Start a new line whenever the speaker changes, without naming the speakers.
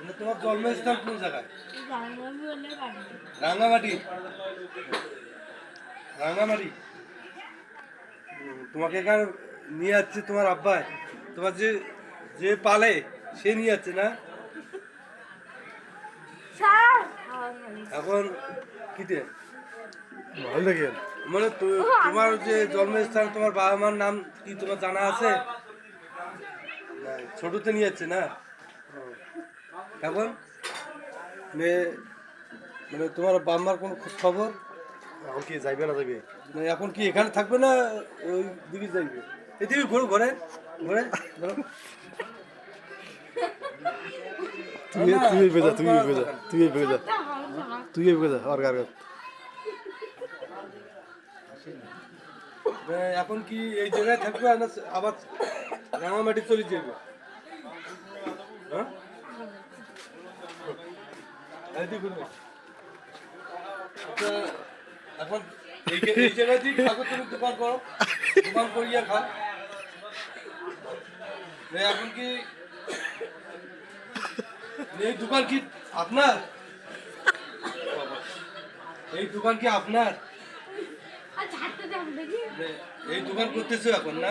মানে তোমার জন্মস্থান কোন জায়গায়? রাঙ্গামাটি রাঙ্গামাটি তোমাকে এখানে নিয়ে যাচ্ছে তোমার আব্বাই। তোমার যে যে পালে, সে নিয়ে যাচ্ছে না? এখন কিতে?
ভালো লাগে
মানে তোমার যে জন্মস্থান, তোমার বাবা মার নাম কি তোমার জানা আছে? ছোটতে নিয়ে যাচ্ছে না। এখন মেয়ে মানে তোমার বাবা মার কোনো খবর?
এখন কি যাইবে না যাইবে?
মানে এখন কি এখানে থাকবে না ওই দিকে যাইবে? এদিকে ঘুরো ঘরে ঘরে ঘোরো।
তুই তুই বেজা তুই বেজা তুই বেজা তুই বেজা আর আর
মানে এখন কি এই জায়গায় থাকবে না আবার রাঙামাটি চলে যাবে? এখন এই দিয়ে থাকো তুমি দোকান করো। দোকান করিয়া এ এখন কি এই দোকান কি আপনার? এই দোকান কি আপনার?
দেখি।
এই দোকান করতেছো এখন না?